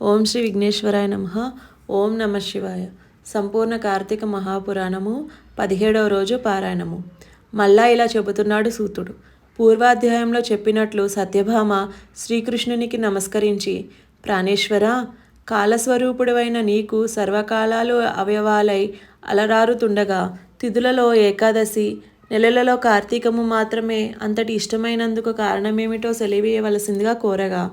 ఓం శ్రీ విఘ్నేశ్వరాయ నమ. ఓం నమ శివాయ. సంపూర్ణ కార్తీక మహాపురాణము పదిహేడవ రోజు పారాయణము. మళ్ళా ఇలా చెబుతున్నాడు సూతుడు. పూర్వాధ్యాయంలో చెప్పినట్లు సత్యభామ శ్రీకృష్ణునికి నమస్కరించి ప్రాణేశ్వర కాలస్వరూపుడవైన నీకు సర్వకాలాలు అవయవాలై అలరారుతుండగా తిథులలో ఏకాదశి నెలలలో కార్తీకము మాత్రమే అంతటి ఇష్టమైనందుకు కారణమేమిటో సెలివేయవలసిందిగా కోరగా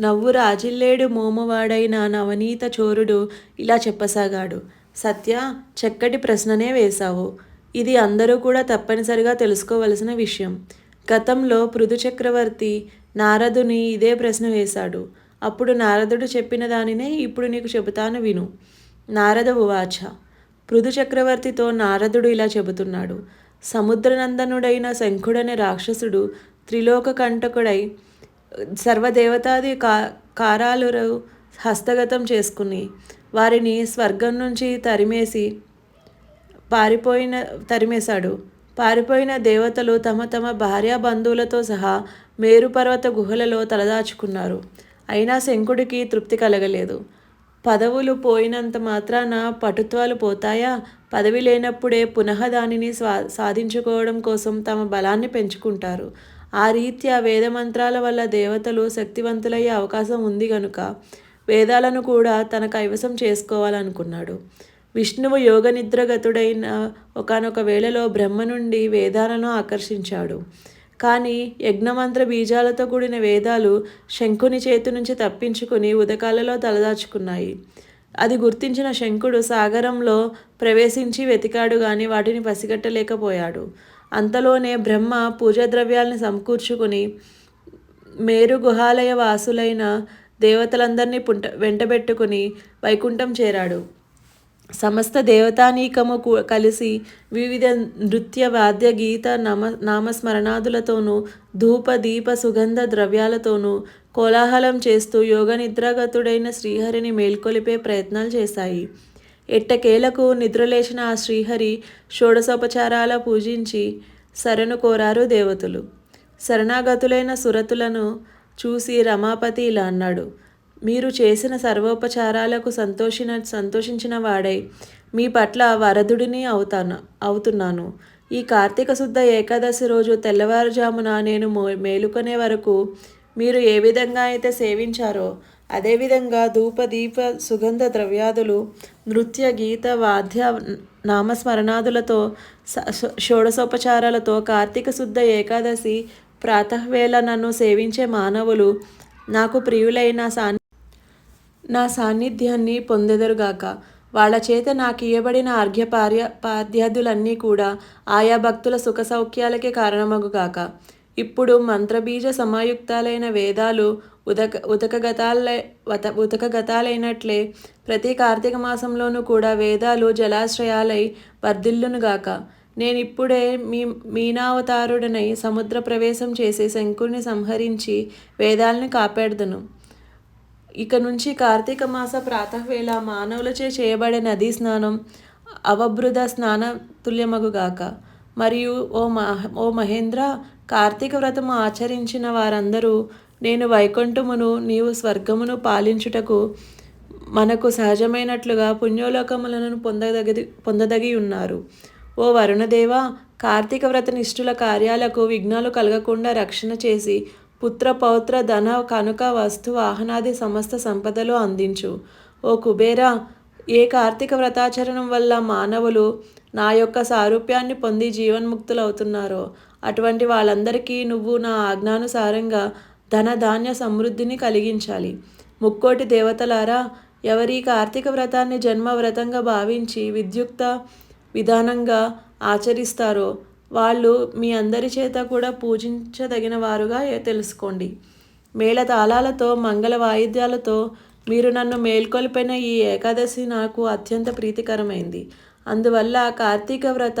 నవ్వు రాజిల్లేడు మోమవాడైన నవనీత చోరుడు ఇలా చెప్పసాగాడు. సత్య చక్కటి ప్రశ్ననే వేశావు. ఇది అందరూ కూడా తప్పనిసరిగా తెలుసుకోవలసిన విషయం. గతంలో పృథు చక్రవర్తి నారదుని ఇదే ప్రశ్న వేశాడు. అప్పుడు నారదుడు చెప్పిన దానినే ఇప్పుడు నీకు చెబుతాను విను. నారద ఉవాచ. పృథు చక్రవర్తితో నారదుడు ఇలా చెబుతున్నాడు. సముద్రనందనుడైన శంఖుడనే రాక్షసుడు త్రిలోక కంటకుడై సర్వదేవతాది కా కారాలు హస్తగతం చేసుకుని వారిని స్వర్గం నుంచి తరిమేసి పారిపోయిన తరిమేశాడు. పారిపోయిన దేవతలు తమ తమ భార్యా బంధువులతో సహా మేరుపర్వత గుహలలో తలదాచుకున్నారు. అయినా శంకుడికి తృప్తి కలగలేదు. పదవులు పోయినంత మాత్రాన పటుత్వాలు పోతాయా? పదవి లేనప్పుడే పునః దానిని స్వా సాధించుకోవడం కోసం తమ బలాన్ని పెంచుకుంటారు. ఆ రీత్యా వేదమంత్రాల వల్ల దేవతలు శక్తివంతులయ్యే అవకాశం ఉంది గనుక వేదాలను కూడా తన కైవసం చేసుకోవాలనుకున్నాడు. విష్ణువు యోగ నిద్రగతుడైన ఒకనొక వేళలో బ్రహ్మ నుండి వేదాలను ఆకర్షించాడు. కానీ యజ్ఞమంత్ర బీజాలతో కూడిన వేదాలు శంకుని చేతి నుంచి తప్పించుకుని ఉదకాలలో తలదాచుకున్నాయి. అది గుర్తించిన శంకుడు సాగరంలో ప్రవేశించి వెతికాడు గాని వాటిని పసిగట్టలేకపోయాడు. అంతలోనే బ్రహ్మ పూజాద్రవ్యాల్ని సమకూర్చుకుని మేరు గుహాలయ వాసులైన దేవతలందరినీ పుంట వెంటబెట్టుకుని వైకుంఠం చేరాడు. సమస్త దేవతానీకము కలిసి వివిధ నృత్య వాద్య గీత నమ నామస్మరణాదులతోనూ ధూప దీప సుగంధ ద్రవ్యాలతోనూ కోలాహలం చేస్తూ యోగ నిద్రాగతుడైన శ్రీహరిని మేల్కొలిపే ప్రయత్నాలు చేశాయి. ఎట్టకేలకు నిద్రలేచిన ఆ శ్రీహరి షోడసోపచారాల పూజించి శరణు కోరారు దేవతలు. శరణాగతులైన సురతులను చూసి రమాపతి ఇలా అన్నాడు మీరు చేసిన సర్వోపచారాలకు సంతోషిన సంతోషించిన వాడై మీ పట్ల వరదుడిని అవుతాను అవుతున్నాను. ఈ కార్తీక శుద్ధ ఏకాదశి రోజు తెల్లవారుజామున నేను మేలుకొనే వరకు మీరు ఏ విధంగా అయితే సేవించారో అదేవిధంగా ధూప దీప సుగంధ ద్రవ్యాదులు నృత్య గీత వాద్య నామస్మరణాదులతో షోడసోపచారాలతో కార్తీక శుద్ధ ఏకాదశి ప్రాతవేళ నన్ను సేవించే మానవులు నాకు ప్రియులైన సాన్ని నా సాన్నిధ్యాన్ని పొందెదరుగాక. వాళ్ళ చేత నాకు ఇయ్యబడిన అర్ఘ్యపార్య పాద్యాదులన్నీ కూడా ఆయా భక్తుల సుఖ సౌఖ్యాలకే కారణమగుగాక. ఇప్పుడు మంత్రబీజ సమాయుక్తాలైన వేదాలు ఉదక ఉదకగతాలై వత ఉదకగతాలైనట్లే ప్రతి కార్తీక మాసంలోనూ కూడా వేదాలు జలాశ్రయాలై వర్ధిల్లునుగాక నేనిప్పుడే మీ మీనావతారుడనై సముద్ర ప్రవేశం చేసి శంకుని సంహరించి వేదాలను కాపాడుదును. ఇక నుంచి కార్తీక మాస ప్రాతవేళ మానవులచే చేయబడే నదీ స్నానం అవభృద స్నాన తుల్యమగుగాక మరియు ఓ మహ ఓ మహేంద్ర కార్తీక వ్రతము ఆచరించిన వారందరూ నేను వైకుంఠమును నీవు స్వర్గమును పాలించుటకు మనకు సహజమైనట్లుగా పుణ్యోలోకములను పొందదగి పొందదగి ఉన్నారు. ఓ వరుణదేవ కార్తీక వ్రత నిష్ఠుల కార్యాలకు విఘ్నాలు కలగకుండా రక్షణ చేసి పుత్ర పౌత్ర ధన కనుక వస్తు వాహనాది సమస్త సంపదలు అందించు. ఓ కుబేరా ఏ కార్తీక వ్రతాచరణం వల్ల మానవులు నా యొక్క సారూప్యాన్ని పొంది జీవన్ముక్తులవుతున్నారో అటువంటి వాళ్ళందరికీ నువ్వు నా ఆజ్ఞానుసారంగా ధన ధాన్య సమృద్ధిని కలిగించాలి. ముక్కోటి దేవతలారా ఎవరి కార్తీక వ్రతాన్ని జన్మ వ్రతంగా భావించి విద్యుక్త విధానంగా ఆచరిస్తారో వాళ్ళు మీ అందరి చేత కూడా పూజించదగిన వారుగా తెలుసుకోండి. మేళ తాళాలతో మంగళ వాయిద్యాలతో మీరు నన్ను మేల్కొల్పిన ఈ ఏకాదశి నాకు అత్యంత ప్రీతికరమైంది. అందువల్ల కార్తీక వ్రత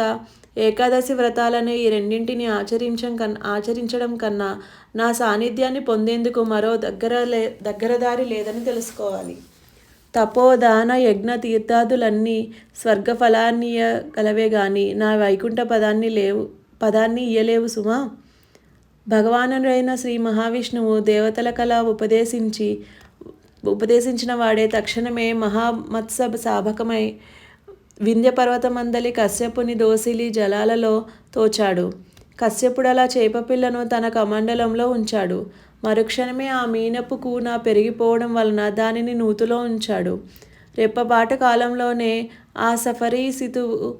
ఏకాదశి వ్రతాలను ఈ రెండింటిని ఆచరించం కన్నా ఆచరించడం కన్నా నా సాన్నిధ్యాన్ని పొందేందుకు మరో దగ్గర లే దగ్గరదారి లేదని తెలుసుకోవాలి. తపోదాన యజ్ఞ తీర్థాదులన్నీ స్వర్గ ఫలాన్ని గాని నా వైకుంఠ పదాన్ని లేవు పదాన్ని ఇయ్యలేవు సుమా. భగవానుడైన శ్రీ మహావిష్ణువు దేవతల కళ ఉపదేశించి ఉపదేశించిన వాడే తక్షణమే మహామత్స సాభకమై వింధ్యపర్వతమందలి కశ్యపుని దోసిలి జలాలలో తోచాడు. కశ్యపుడలా చేపపిల్లను తన కమండలంలో ఉంచాడు. మరుక్షణమే ఆ మీనపు కూన పెరిగిపోవడం వలన దానిని నూతులో ఉంచాడు. రెప్పపాట కాలంలోనే ఆ సఫరీ సితువు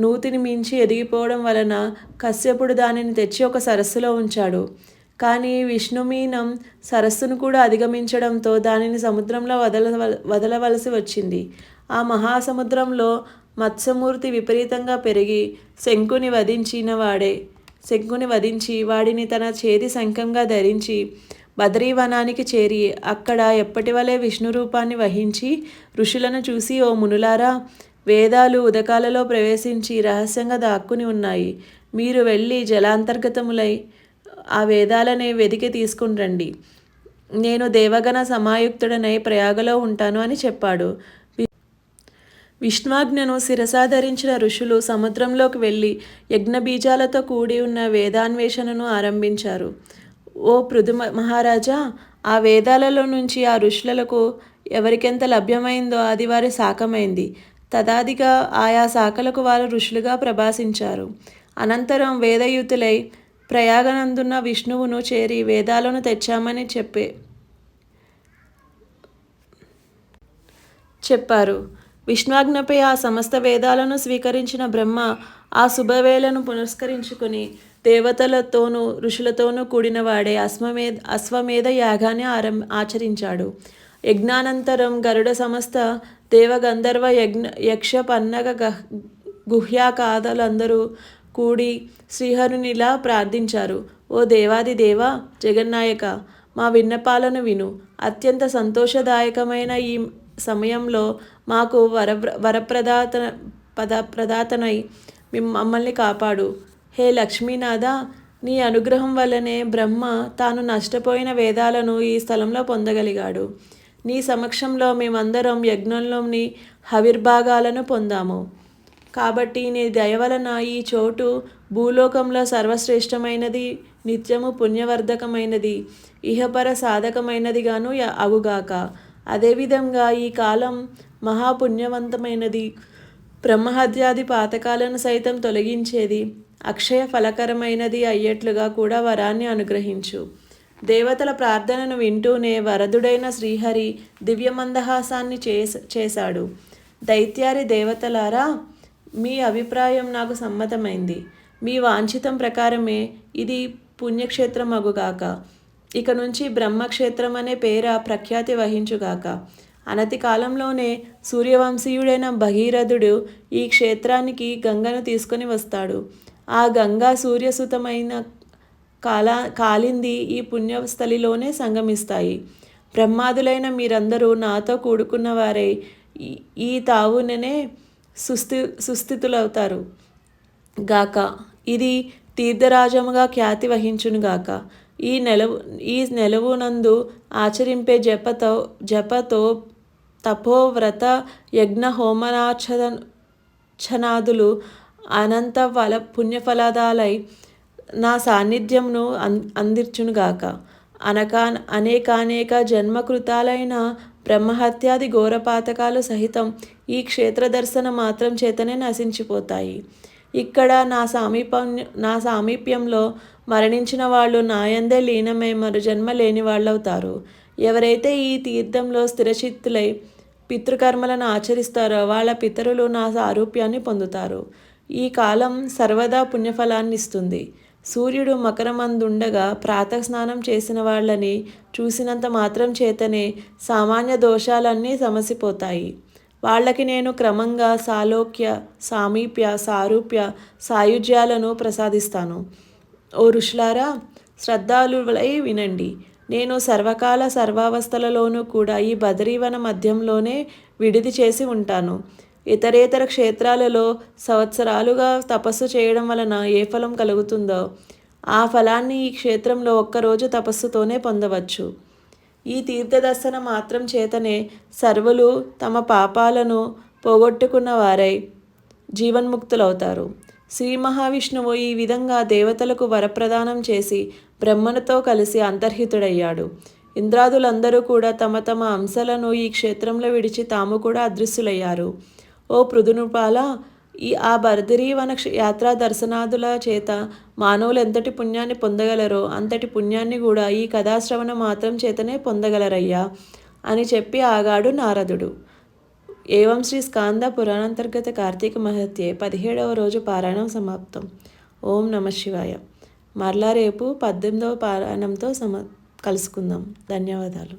నూతిని మించి ఎదిగిపోవడం వలన కశ్యపుడు దానిని తెచ్చి ఒక సరస్సులో ఉంచాడు. కానీ విష్ణుమీనం సరస్సును కూడా అధిగమించడంతో దానిని సముద్రంలో వదల వదలవలసి వచ్చింది. ఆ మహాసముద్రంలో మత్స్యమూర్తి విపరీతంగా పెరిగి శంకుని వధించిన వాడే. శంకుని వధించి వాడిని తన చేతి శంఖంగా ధరించి బద్రీవనానికి చేరి అక్కడ ఎప్పటి వలె విష్ణు రూపాన్ని వహించి ఋషులను చూసి ఓ మునులారా వేదాలు ఉదకాలలో ప్రవేశించి రహస్యంగా దాక్కుని ఉన్నాయి. మీరు వెళ్ళి జలాంతర్గతములై ఆ వేదాలని వెతికి తీసుకుని రండి నేను దేవగణ సమాయుక్తుడనై ప్రయాగలో ఉంటాను అని చెప్పాడు. విష్ణాజ్ఞను శిరసాధరించిన ఋషులు సముద్రంలోకి వెళ్ళి యజ్ఞబీజాలతో కూడి ఉన్న వేదాన్వేషణను ఆరంభించారు. ఓ పృథు మహారాజా ఆ వేదాలలో నుంచి ఆ ఋషులకు ఎవరికెంత లభ్యమైందో అది వారి శాఖమైంది. తదాదిగా ఆయా శాఖలకు వారు ఋషులుగా ప్రభాసించారు. అనంతరం వేదయుతులై ప్రయాగనందున్న విష్ణువును చేరి వేదాలను తెచ్చామని చెప్పే చెప్పారు. విష్ణాజ్ఞపై ఆ సమస్త వేదాలను స్వీకరించిన బ్రహ్మ ఆ శుభవేళను పునస్కరించుకుని దేవతలతోనూ ఋషులతోనూ కూడిన వాడే అశ్వమేధ అశ్వమేధ యాగాన్ని ఆరం ఆచరించాడు. యజ్ఞానంతరం గరుడ సమస్త దేవగంధర్వ యజ్ఞ యక్ష పన్నగ గహ్ గుహ్యాకాదలందరూ కూడి శ్రీహరునిలా ప్రార్థించారు. ఓ దేవాది దేవ జగన్నాయక మా విన్నపాలను విను. అత్యంత సంతోషదాయకమైన ఈ సమయంలో మాకు వర వరప్రదాత పద ప్రదాతనై మమ్మల్ని కాపాడు. హే లక్ష్మీనాథ నీ అనుగ్రహం వల్లనే బ్రహ్మ తాను నష్టపోయిన వేదాలను ఈ స్థలంలో పొందగలిగాడు. నీ సమక్షంలో మేమందరం యజ్ఞంలోని హవిర్భాగాలను పొందాము. కాబట్టి నీ దయ వలన ఈ చోటు భూలోకంలో సర్వశ్రేష్టమైనది నిత్యము పుణ్యవర్ధకమైనది ఇహపర సాధకమైనదిగాను అగుగాక. అదేవిధంగా ఈ కాలం మహాపుణ్యవంతమైనది. బ్రహ్మహత్యాది పాతకాలను సైతం తొలగించేది అక్షయ ఫలకరమైనది అయ్యేట్లుగా కూడా వరాన్ని అనుగ్రహించు. దేవతల ప్రార్థనను వింటూనే వరదుడైన శ్రీహరి దివ్యమందహాసాన్ని చేశాడు. దైత్యారి దేవతలారా మీ అభిప్రాయం నాకు సమ్మతమైంది. మీ వాంఛితం ప్రకారమే ఇది పుణ్యక్షేత్రం అగుగాక ఇక నుంచి బ్రహ్మక్షేత్రం అనే పేర ప్రఖ్యాతి వహించుగాక. అనతి కాలంలోనే సూర్యవంశీయుడైన భగీరథుడు ఈ క్షేత్రానికి గంగను తీసుకొని వస్తాడు. ఆ గంగా సూర్యసుతమైన కాల కాలింది ఈ పుణ్యస్థలిలోనే సంగమిస్తాయి. బ్రహ్మాదులైన మీరందరూ నాతో కూడుకున్న వారై ఈ తావుననే సుస్థి సుస్థితులవుతారు. గాక ఇది తీర్థరాజముగా ఖ్యాతి వహించునుగాక. ఈ నెలవు ఈ నెలవునందు ఆచరింపే జపతో జపతో తపోవ్రత యజ్ఞ హోమనాచనాదులు అనంత ఫల పుణ్యఫలదాలై నా సాన్నిధ్యంను అం అందిర్చునుగాక అనకా అనేకానేక జన్మకృతాలైన బ్రహ్మహత్యాది ఘోరపాతకాలు సహితం ఈ క్షేత్ర దర్శన మాత్రం చేతనే నశించిపోతాయి. ఇక్కడ నా సామీప్యం నా సామీప్యంలో మరణించిన వాళ్ళు నాయందే లీనమై మరు జన్మ లేని వాళ్ళవుతారు. ఎవరైతే ఈ తీర్థంలో స్థిరచిత్తులై పితృకర్మలను ఆచరిస్తారో వాళ్ళ పితరులు నా సారూప్యాన్ని పొందుతారు. ఈ కాలం సర్వదా పుణ్యఫలాన్ని ఇస్తుంది. సూర్యుడు మకరమందుండగా ప్రాతస్నానం చేసిన వాళ్ళని చూసినంత మాత్రం చేతనే సామాన్య దోషాలన్నీ సమసిపోతాయి. వాళ్ళకి నేను క్రమంగా సాలోక్య సామీప్య సారూప్య సాయుధ్యాలను ప్రసాదిస్తాను. ఓ ఋషులారా శ్రద్ధాలువలై వినండి. నేను సర్వకాల సర్వావస్థలలోనూ కూడా ఈ బదరీవన మధ్యంలోనే విడిది చేసి ఉంటాను. ఇతరేతర క్షేత్రాలలో సంవత్సరాలుగా తపస్సు చేయడం వలన ఏ ఫలం కలుగుతుందో ఆ ఫలాన్ని ఈ క్షేత్రంలో ఒక్కరోజు తపస్సుతోనే పొందవచ్చు. ఈ తీర్థదర్శన మాత్రం చేతనే సర్వులు తమ పాపాలను పోగొట్టుకున్న వారై జీవన్ముక్తులవుతారు. శ్రీ మహావిష్ణువు ఈ విధంగా దేవతలకు వరప్రదానం చేసి బ్రహ్మనుతో కలిసి అంతర్హితుడయ్యాడు. ఇంద్రాదులందరూ కూడా తమ తమ అంశలను ఈ క్షేత్రంలో విడిచి తాము కూడా అదృశ్యులయ్యారు. ఓ పృదునుపాల ఈ ఆ బర్దరీవన క్ష- యాత్రా దర్శనాదుల చేత మానవులు ఎంతటి పుణ్యాన్ని పొందగలరో అంతటి పుణ్యాన్ని కూడా ఈ కథాశ్రవణ మాత్రం చేతనే పొందగలరయ్యా అని చెప్పి ఆగాడు నారదుడు. ఏవం శ్రీ స్కాంద పురాణాంతర్గత కార్తీక మహత్యే పదిహేడవ రోజు పారాయణం సమాప్తం ఓం నమ శివాయ మరలా రేపు పద్దెనిమిదవ పారాయణంతో సమ కలుసుకుందాం ధన్యవాదాలు